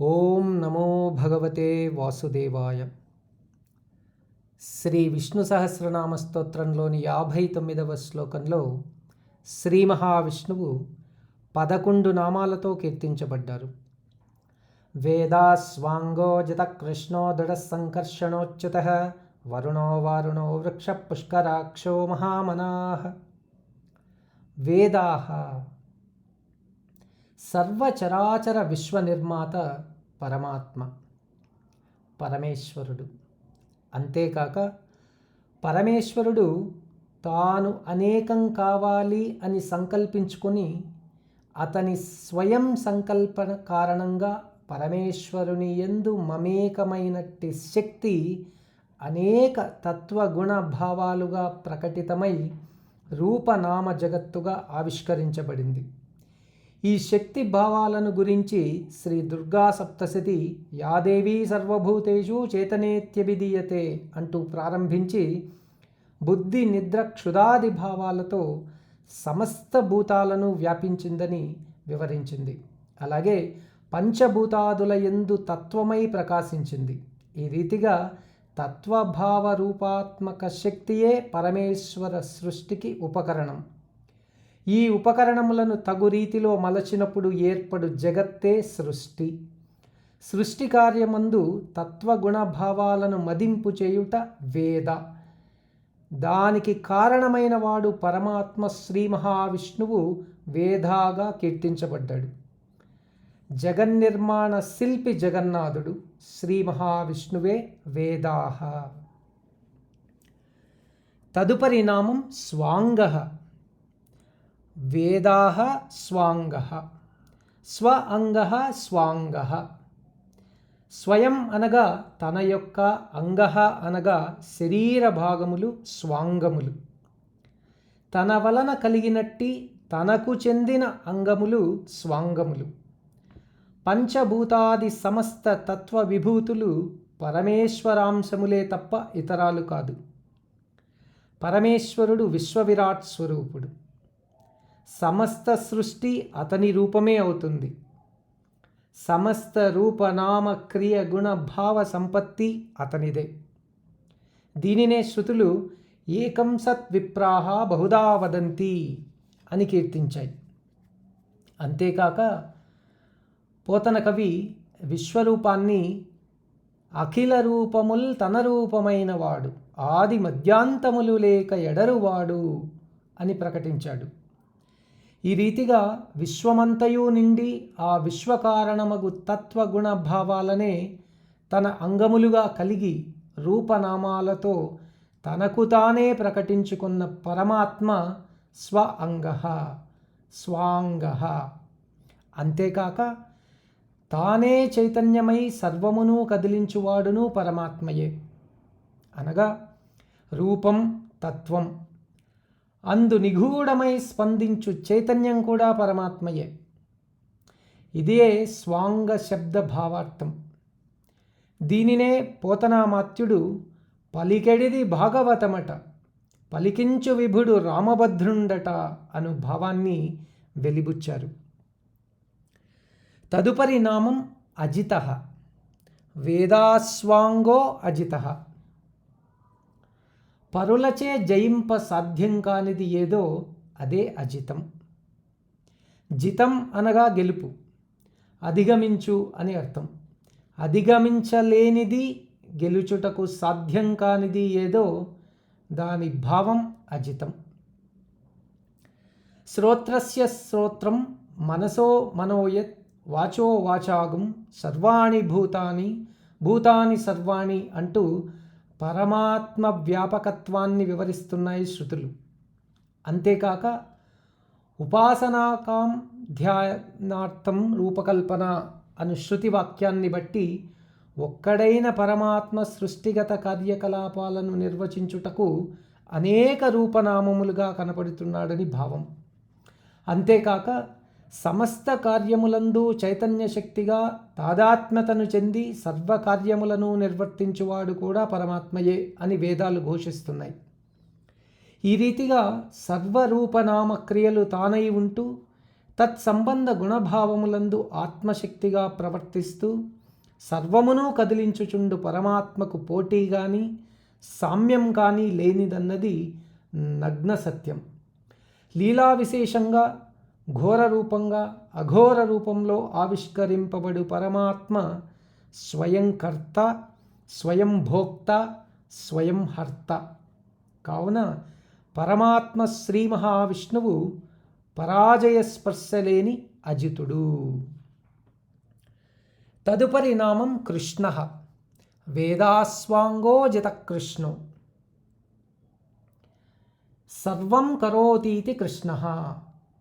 ఓం నమో భగవతే వాసుదేవాయ. శ్రీ విష్ణు సహస్రనామ స్తోత్రంలోని యాభై తొమ్మిదవ శ్లోకంలో శ్రీ మహావిష్ణువు పదకొండు నామాలతో కీర్తించబడ్డారు. వేదాస్వాంగోజిత కృష్ణో దృఢ సంకర్షణోచ్యుత వరుణో వారుణో వృక్ష పుష్కరాక్షో మహామనా. వేదాహ సర్వచరాచర విశ్వనిర్మాత పరమాత్మ పరమేశ్వరుడు. అంతేకాక పరమేశ్వరుడు తాను అనేకం కావాలి అని సంకల్పించుకొని అతని స్వయం సంకల్పన కారణంగా పరమేశ్వరుని ఎందు మమేకమైనట్టి శక్తి అనేక తత్వగుణ భావాలుగా ప్రకటితమై రూపనామ జగత్తుగా ఆవిష్కరించబడింది. ఈ శక్తి భావాలను గురించి శ్రీ దుర్గా సప్తశతి యాదేవీ సర్వభూతేషు చేతనేత్యభిధీయతే అంటూ ప్రారంభించి బుద్ధి నిద్ర క్షుదాది భావాలతో సమస్త భూతాలను వ్యాపించిందని వివరించింది. అలాగే పంచభూతాదుల ఎందు తత్వమై ప్రకాశించింది. ఈ రీతిగా తత్వభావ రూపాత్మక శక్తియే పరమేశ్వర సృష్టికి ఉపకరణం. ఈ ఉపకరణములను తగు రీతిలో మలచినప్పుడు ఏర్పడు జగత్తే సృష్టి. సృష్టి కార్యమందు తత్వగుణభావాలను మదింపు చేయుట వేద. దానికి కారణమైన వాడు పరమాత్మ శ్రీ మహావిష్ణువు వేదాగా కీర్తించబడ్డాడు. జగన్నిర్మాణ శిల్పి జగన్నాథుడు శ్రీ మహావిష్ణువే వేదాహ. తదుపరి నామం స్వాంగ. వేదాహ స్వాంగ. స్వ అంగ స్వాంగ. స్వయం అనగా తన యొక్క అంగ అనగా శరీర భాగములు స్వాంగములు. తన వలన కలిగినట్టి తనకు చెందిన అంగములు స్వాంగములు. పంచభూతాది సమస్త తత్వ విభూతులు పరమేశ్వరాంశములే తప్ప ఇతరాలు కాదు. పరమేశ్వరుడు విశ్వవిరాట్ స్వరూపుడు. సమస్త సృష్టి అతని రూపమే అవుతుంది. సమస్త రూపనామ క్రియ గుణ భావ సంపత్తి అతనిదే. దీనినే శృతులు ఏకం సత్ విప్రాహ బహుదా వదంతి అని కీర్తించాయి. అంతేకాక పోతన కవి విశ్వరూపాన్ని అఖిల రూపముల్ తన రూపమైన వాడు ఆది మధ్యాంతములు లేక ఎడరువాడు అని ప్రకటించాడు. ఈ రీతిగా విశ్వమంతయు నిండి ఆ విశ్వకారణమగు తత్వగుణ భావాలనే తన అంగములుగా కలిగి రూపనామాలతో తనకు తానే ప్రకటించుకున్న పరమాత్మ స్వ అంగ స్వాంగ. అంతేకాక తానే చైతన్యమై సర్వమును కదిలించువాడును పరమాత్మయే. అనగా రూపం తత్వం అందు నిగూఢమై స్పందించు చైతన్యం కూడా పరమాత్మయే. ఇదే స్వాంగ శబ్ద భావార్థం. దీనినే పోతనామాత్యుడు పలికెడిది భాగవతమట పలికించు విభుడు రామభద్రుండట అను భావాన్ని వెలిబుచ్చారు. తదుపరి నామం అజిత వేదాస్వాంగో అజిత. పరులచే జయింప సాధ్యం కానిది ఏదో అదే అజితం. జితం అనగా గెలుపు అధిగమించు అని అర్థం. అధిగమించలేనిది గెలుచుటకు సాధ్యం కానిది ఏదో దాని భావం అజితం. శ్రోత్రస్య శ్రోత్రం మనసో మనోయత్ వాచో వాచాగం సర్వాణి భూతాని భూతాని సర్వాణి అంటూ పరమాత్మ వ్యాపకత్వాన్ని వివరిస్తున్నాయి శృతులు. అంతేకాక ఉపాసనాకాం ధ్యానార్థం రూపకల్పన అను శృతి వాక్యాన్ని బట్టి ఒక్కడైన పరమాత్మ సృష్టిగత కార్యకలాపాలను నిర్వచించుటకు అనేక రూపనామములుగా కనపడుతున్నాడని భావం. అంతేకాక సమస్త కార్యములందు చైతన్య శక్తిగా తాదాత్మ్యతను చెంది సర్వకార్యములను నిర్వర్తించువాడు కూడా పరమాత్మయే అని వేదాలు ఘోషిస్తున్నాయి. ఈ రీతిగా సర్వరూపనామ క్రియలు తానై ఉంటూ తత్సంబంధ గుణభావములందు ఆత్మశక్తిగా ప్రవర్తిస్తూ సర్వమును కదిలించుచుండు పరమాత్మకు పోటీ కానీ సామ్యం కానీ లేనిదన్నది నగ్న సత్యం లీలా విశేషంగా ఘోర రూపంగా అఘోర రూపంలో ఆవిష్కరింపబడు పరమాత్మ స్వయం కర్త స్వయం భోక్త స్వయం హర్త. కావున పరమాత్మ శ్రీ మహావిష్ణువు పరాజయ స్పర్శలేని అజితుడు. తదుపరి నామం కృష్ణ. వేదాస్వాంగోజిత కృష్ణో సర్వం కరోతీతి కృష్ణ.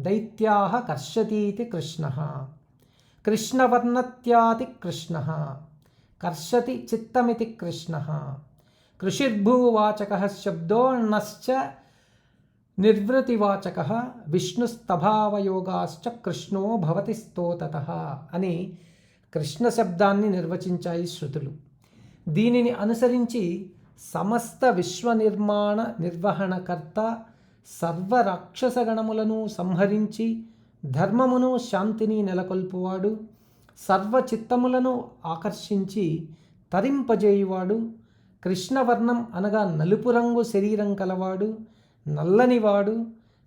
దైత్యా కర్షతీతి కృష్ణ. కృష్ణవర్ణత్యాతి కృష్ణ. కర్షతి చిత్తమితి కృష్ణ. కృషిర్భూవాచక శబ్దోన్నశ్చ నిర్వృతివాచక విష్ణుస్తభావయోగాశ్చ కృష్ణో భవతి స్తోతత అని కృష్ణ శబ్దాన్ని నిర్వచించాయి శృతులు. దీనిని అనుసరించి సమస్త విశ్వ నిర్మాణ నిర్వహణకర్త సర్వ రాక్షసగణములను సంహరించి ధర్మమును శాంతిని నెలకొల్పువాడు సర్వ చిత్తములను ఆకర్షించి తరింపజేయువాడు కృష్ణవర్ణం అనగా నలుపు రంగు శరీరం కలవాడు నల్లనివాడు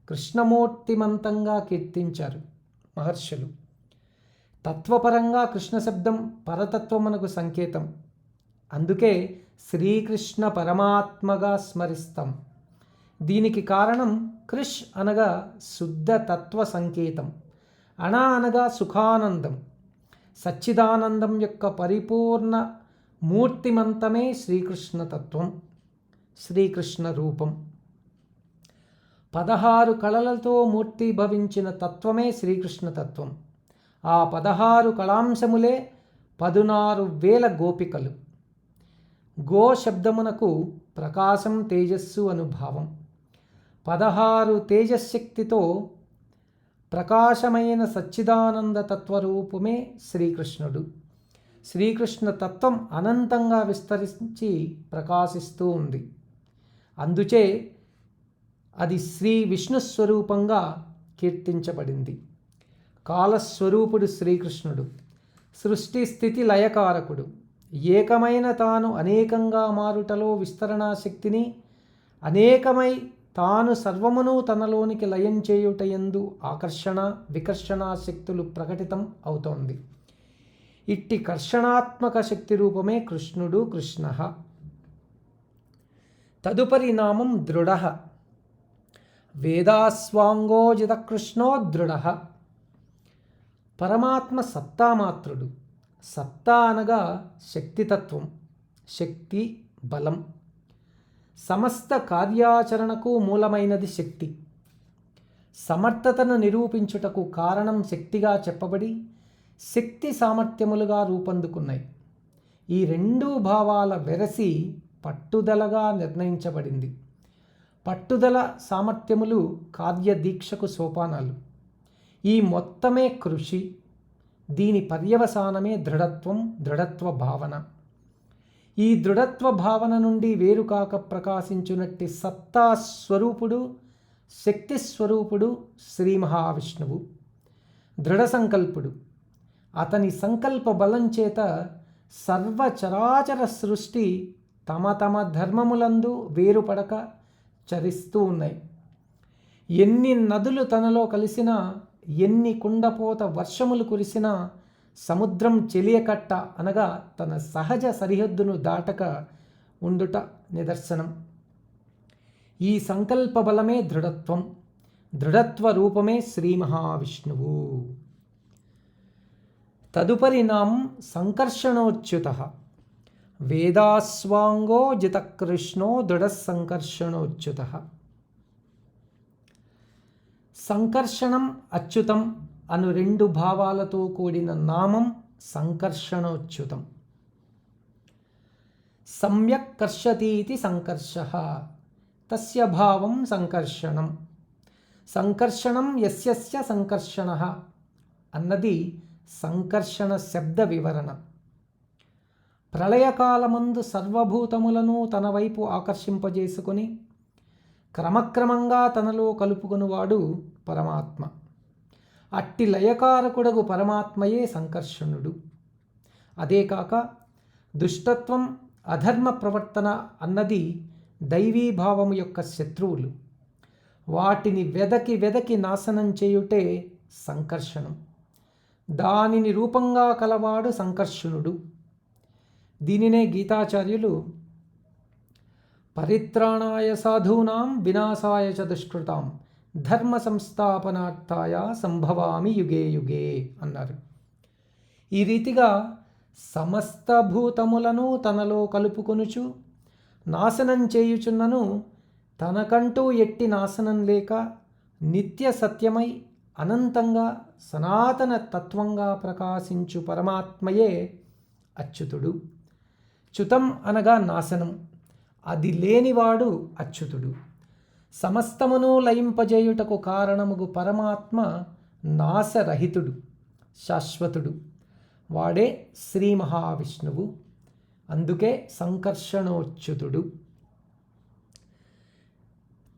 కృష్ణమూర్తిమంతంగా కీర్తించారు మహర్షులు. తత్వపరంగా కృష్ణ శబ్దం పరతత్వమునకు సంకేతం. అందుకే శ్రీకృష్ణ పరమాత్మగా స్మరిస్తాం. దీనికి కారణం కృష్ అనగా శుద్ధ తత్వ సంకేతం అణ అనగా సుఖానందం. సచ్చిదానందం యొక్క పరిపూర్ణ మూర్తిమంతమే శ్రీకృష్ణ తత్వం శ్రీకృష్ణ రూపం. పదహారు కళలతో మూర్తి భవించిన తత్వమే శ్రీకృష్ణ తత్వం. ఆ పదహారు కళాంశములే పదునారు వేల గోపికలు. గో శబ్దమునకు ప్రకాశం తేజస్సు అనుభావం. పదహారు తేజశక్తితో ప్రకాశమైన సచ్చిదానంద తత్వరూపమే శ్రీకృష్ణుడు. శ్రీకృష్ణ తత్వం అనంతంగా విస్తరించి ప్రకాశిస్తూ ఉంది. అందుచే అది శ్రీ విష్ణు స్వరూపంగా కీర్తించబడింది. కాలస్వరూపుడు శ్రీకృష్ణుడు సృష్టి స్థితి లయకారకుడు. ఏకమైన తాను అనేకంగా మారుటలో విస్తరణా శక్తిని అనేకమై తాను సర్వమును తనలోనికి లయం చేయుటయందు ఆకర్షణ వికర్షణ శక్తులు ప్రకటితం అవుతోంది. ఇట్టి కర్షణాత్మక శక్తి రూపమే కృష్ణుడు కృష్ణ. తదుపరి నామం దృఢ. వేదాస్వాంగోజిత కృష్ణో దృఢ. పరమాత్మ సత్తామాత్రుడు సత్తా అనగా శక్తితత్వం శక్తి బలం. సమస్త కార్యాచరణకు మూలమైనది శక్తి. సమర్థతను నిరూపించుటకు కారణం శక్తిగా చెప్పబడి శక్తి సామర్థ్యములుగా రూపొందుకున్నాయి. ఈ రెండు భావాల వెరసి పట్టుదలగా నిర్ణయించబడింది. పట్టుదల సామర్థ్యములు కార్యదీక్షకు సోపానాలు. ఈ మొత్తమే కృషి దీని పర్యవసానమే దృఢత్వం దృఢత్వ భావన. ఈ దృఢత్వ భావన నుండి వేరుకాక ప్రకాశించునట్టి సత్తా స్వరూపుడు శక్తి స్వరూపుడు శ్రీ మహావిష్ణువు. దృఢ సంకల్పుడు. అతని సంకల్ప బలం చేత సర్వచరాచర సృష్టి తమ తమ ధర్మములందు వేరుపడక చరిస్తూ ఉన్నాయి. ఎన్ని నదులు తనలో కలిసినా ఎన్ని కుండపోత వర్షములు కురిసినా సముద్రం చెలియకట్ట అనగా తన సహజ సరిహద్దును దాటక ఉండుట నిదర్శనం. ఈ సంకల్ప బలమే దృఢత్వం దృఢత్వ రూపమే శ్రీ మహావిష్ణువు. తదుపరి నాం సంకర్షణోచ్యుత. వేదాస్వాంగో జితకృష్ణో దృఢ సంకర్షణోచ్యుత సంకర్షణం అచ్యుతం అను రెండు భావాలతో కూడిన నామం సంకర్షణోచ్యుతం. సమ్యక్ కర్షతీతి సంకర్ష తస్య భావం సంకర్షణం. సంకర్షణం యస్యస్య సంకర్షణ అన్నది సంకర్షణ శబ్ద వివరణ. ప్రళయకాలమందు సర్వభూతములను తన వైపు ఆకర్షింపజేసుకొని క్రమక్రమంగా తనలో కలుపుకునివాడు పరమాత్మ. అట్టి లయకారకుడగు పరమాత్మయే సంకర్షణుడు. అదే కాక దుష్టత్వం అధర్మ ప్రవర్తన అన్నది దైవీభావము యొక్క శత్రువులు. వాటిని వెదకి వెదకి నాశనం చేయుటే సంకర్షణం. దానిని రూపంగా కలవాడు సంకర్షణుడు. దీనినే గీతాచార్యులు పరిత్రాణాయ సాధూనాం వినాశాయ చ దుష్కృతాం. ధర్మ సంస్థాపనార్థాయ సంభవామి యుగే యుగే అన్నారు. ఈ రీతిగా సమస్త భూతములను తనలో కలుపుకొనుచు నాశనం చేయుచున్నను తనకంటూ ఎట్టి నాశనం లేక నిత్య సత్యమై అనంతంగా సనాతన తత్వంగా ప్రకాశించు పరమాత్మయే అచ్యుతుడు. చ్యుతం అనగా నాశనం అది లేనివాడు అచ్యుతుడు. సమస్తమును లయింపజేయుటకు కారణముగు పరమాత్మ నాశరహితుడు శాశ్వతుడు. వాడే శ్రీ మహావిష్ణువు. అందుకే సంకర్షణోచ్యుతుడు.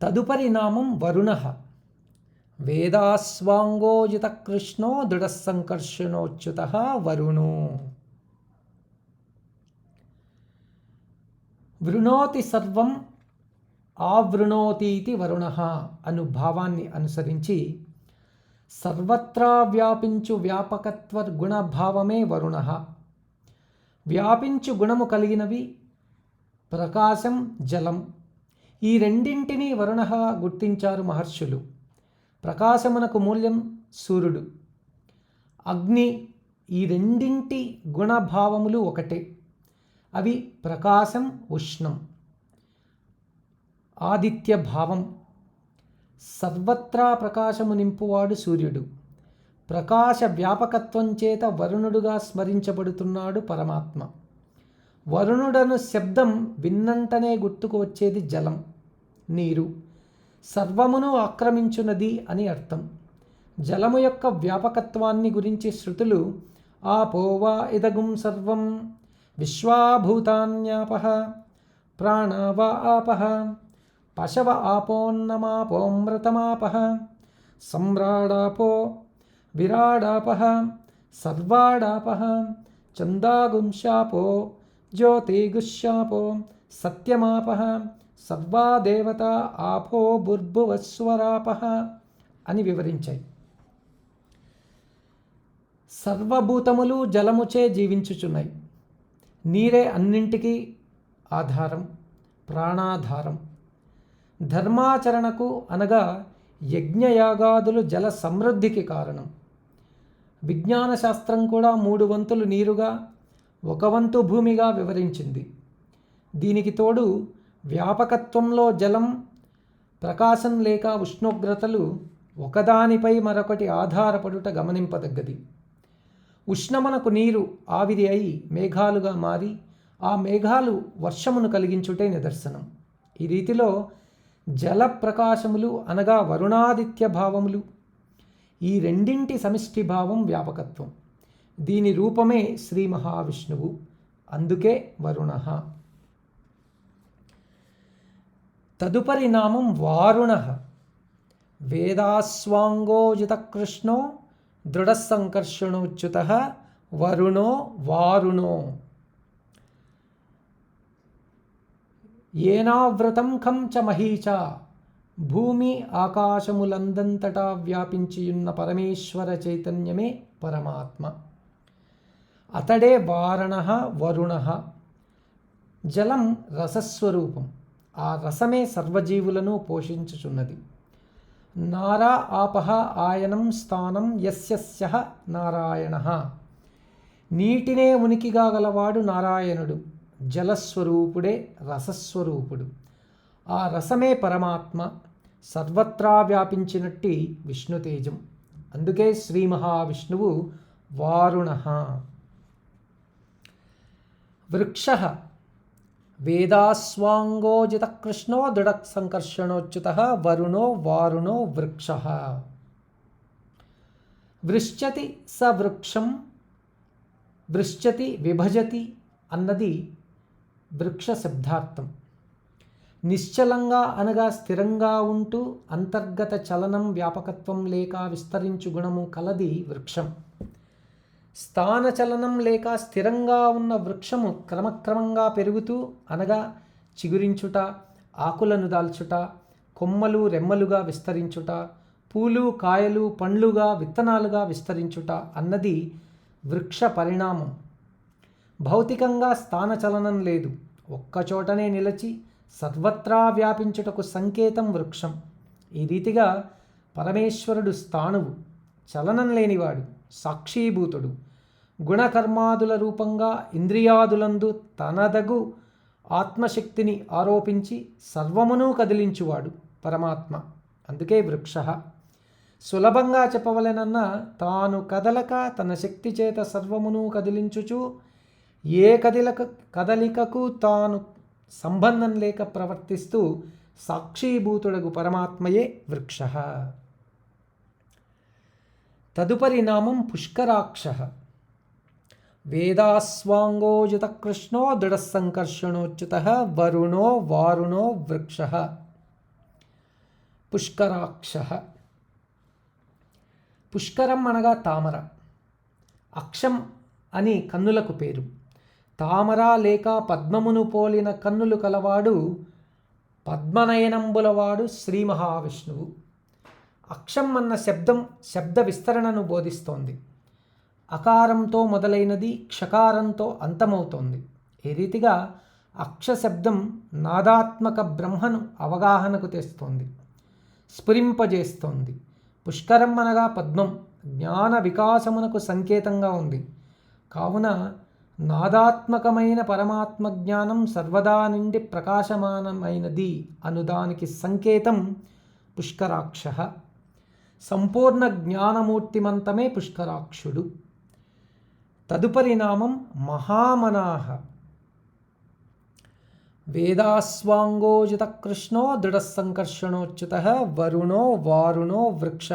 తదుపరి నామం వరుణ. వేదాస్వాంగోజిత కృష్ణో దృఢసంకర్షణోచ్యుత వరుణో. వృణోతి సర్వం ఆవృణోతీతి వరుణ అను భావాన్ని అనుసరించి సర్వత్రా వ్యాపించు వ్యాపకత్వ గుణభావమే వరుణ. వ్యాపించు గుణము కలిగినవి ప్రకాశం జలం. ఈ రెండింటినీ వరుణ గుర్తించారు మహర్షులు. ప్రకాశమునకు మూల్యం సూర్యుడు. అగ్ని ఈ రెండింటి గుణభావములు ఒకటే. అవి ప్రకాశం ఉష్ణం. ఆదిత్య భావం సర్వత్రా ప్రకాశము నింపువాడు సూర్యుడు. ప్రకాశ వ్యాపకత్వం చేత వరుణుడుగా స్మరించబడుతున్నాడు పరమాత్మ. వరుణుడను శబ్దం విన్నంటనే గుర్తుకు వచ్చేది జలం నీరు. సర్వమును ఆక్రమించున్నది అని అర్థం. జలము యొక్క వ్యాపకత్వాన్ని గురించి శృతులు ఆపోవా ఇదగుం సర్వం విశ్వాభూతాన్యాపహ ప్రాణవా ఆపహ పశవ ఆపోన్నమాపోమృతమాప సమ్రాడాపో విరాడాప సర్వాడాప చందాగుంశాపో జ్యోతిగుశాపో సత్యమాప సర్వాదేవత ఆపో బుర్భువస్వరాప అని వివరించాయి. సర్వభూతములు జలముచే జీవించుచున్నాయి. నీరే అన్నింటికీ ఆధారం ప్రాణాధారం. ధర్మాచరణకు అనగా యజ్ఞయాగాదులు జల సమృద్ధికి కారణం. విజ్ఞాన శాస్త్రం కూడా మూడు వంతులు నీరుగా ఒక వంతు భూమిగా వివరించింది. దీనికి తోడు వ్యాపకత్వంలో జలం ప్రకాశం లేక ఉష్ణోగ్రతలు ఒకదానిపై మరొకటి ఆధారపడుట గమనింపదగ్గది. ఉష్ణమనకు నీరు ఆవిరి అయి మేఘాలుగా మారి ఆ మేఘాలు వర్షమును కలిగించుటే నిదర్శనం. ఈ రీతిలో జల ప్రకాశములు అనగా వరుణాదిత్య భావములు. ఈ రెండింటి సమిష్టి భావం వ్యాపకత్వం. దీని రూపమే శ్రీ మహావిష్ణువు. అందుకే వరుణ. తదుపరి నామం వారుణ. వేదాస్వాంగోజితకృష్ణో దృఢసంకర్షణోచ్యుత వరుణో వారుణో. ఏనావ్రతం ఖం చ మహీచ. భూమి ఆకాశములందంతటా వ్యాపించియున్న పరమేశ్వర చైతన్యమే పరమాత్మ. అతడే వారణ వరుణ. జలం రసస్వరూపం. ఆ రసమే సర్వజీవులను పోషించుచున్నది. నారా ఆపహ ఆయనం స్థానం యస్య నారాయణ. నీటినే ఉనికిగా గలవాడు నారాయణుడు. జలస్వరూపుడే రసస్వరూపుడు. ఆ రసమే పరమాత్మ సర్వత్రా వ్యాపించినట్టి విష్ణుతేజం. అందుకే శ్రీ మహావిష్ణువు వారుణ. వృక్ష. వేదాస్వాంగోజితకృష్ణో కృష్ణో సంకర్షణోచ్యుత వరుణో వారుణో వృక్ష. వృశ్చతి స వృక్షం వృశ్చతి విభజతి అన్నది వృక్ష శబ్దార్థం నిశ్చలంగా అనగా స్థిరంగా ఉంటూ అంతర్గత చలనం వ్యాపకత్వం లేక విస్తరించు గుణము కలది వృక్షం. స్థాన చలనం లేక స్థిరంగా ఉన్న వృక్షము క్రమక్రమంగా పెరుగుతూ అనగా చిగురించుట ఆకులను దాల్చుట కొమ్మలు రెమ్మలుగా విస్తరించుట పూలు కాయలు పండ్లుగా విత్తనాలుగా విస్తరించుట అన్నది వృక్ష పరిణామం. భౌతికంగా స్థానచలనం లేదు. ఒక్కచోటనే నిలిచి సర్వత్రా వ్యాపించుటకు సంకేతం వృక్షం. ఈ రీతిగా పరమేశ్వరుడు స్థాణువు చలనం లేనివాడు సాక్షీభూతుడు. గుణకర్మాదుల రూపంగా ఇంద్రియాదులందు తనదగు ఆత్మశక్తిని ఆరోపించి సర్వమును కదిలించువాడు పరమాత్మ. అందుకే వృక్ష. సులభంగా చెప్పవలెనన్న తాను కదలక తన శక్తి చేత సర్వమును కదిలించుచు ఏ కదిలక కదలికకు తాను సంబంధం లేక ప్రవర్తిస్తూ సాక్షీభూతుడగు పరమాత్మయే వృక్ష. తదుపరి నామం పుష్కరాక్ష. వేదాస్వాంగోజిత కృష్ణో దృఢసంకర్షణోచ్యుత వరుణో వారుణో వృక్ష. పుష్కరాక్ష. పుష్కరం అనగా తామర. అక్షం అని కన్నులకు పేరు. తామర లేక పద్మమును పోలిన కన్నులు కలవాడు పద్మనయనంబులవాడు శ్రీ మహావిష్ణువు. అక్షం అన్న శబ్దం శబ్ద విస్తరణను బోధిస్తోంది. అకారంతో మొదలైనది క్షకారంతో అంతమవుతోంది. ఈ రీతిగా అక్ష శబ్దం నాదాత్మక బ్రహ్మను అవగాహనకు తెస్తోంది. స్ఫురింపజేస్తోంది. పుష్కరం అనగా పద్మం. జ్ఞాన వికాసమునకు సంకేతంగా ఉంది. కావున నాదాత్మకమైన పరమాత్మ జ్ఞానం సర్వదా నుండి ప్రకాశమానమైనది అనుదానికి సంకేతం పుష్కరాక్ష. సంపూర్ణ జ్ఞానమూర్తిమంతమే పుష్కరాక్షుడు. తదుపరి నామం మహామనాహ. వేదాస్వాంగోజిత కృష్ణో దృఢసంకర్షణోచ్యుత వరుణో వారుణో వృక్ష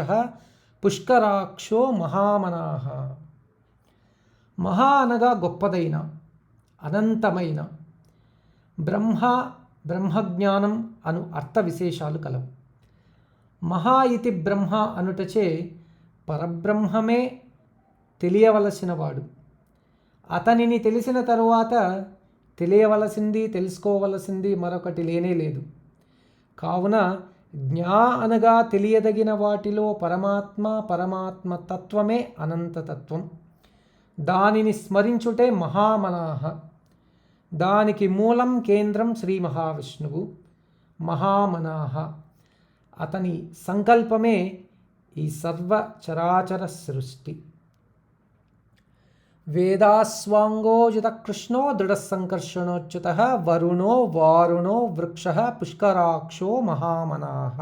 పుష్కరాక్షో మహామనాహ. మహా అనగా గొప్పదైన అనంతమైన. బ్రహ్మ బ్రహ్మజ్ఞానం అను అర్థ విశేషాలు కలవు. మహా ఇతి బ్రహ్మ అనుటచే పరబ్రహ్మమే తెలియవలసినవాడు అతనిని తెలిసిన తరువాత తెలియవలసింది తెలుసుకోవలసింది మరొకటి లేనే లేదు. కావున జ్ఞా అనగా తెలియదగిన వాటిలో పరమాత్మ పరమాత్మ తత్వమే అనంతతత్వం దానిని స్మరించుటే మహామనాహ. దానికి మూలం కేంద్రం శ్రీ మహావిష్ణువు. మహామనాహ. అతని సంకల్పమే ఈ సర్వ చరాచర సృష్టి వేదాస్వాంగోజిత కృష్ణో దృఢసంకర్షణోచ్యుత వరుణో వారుణో వృక్ష పుష్కరాక్షో మహామనాహ.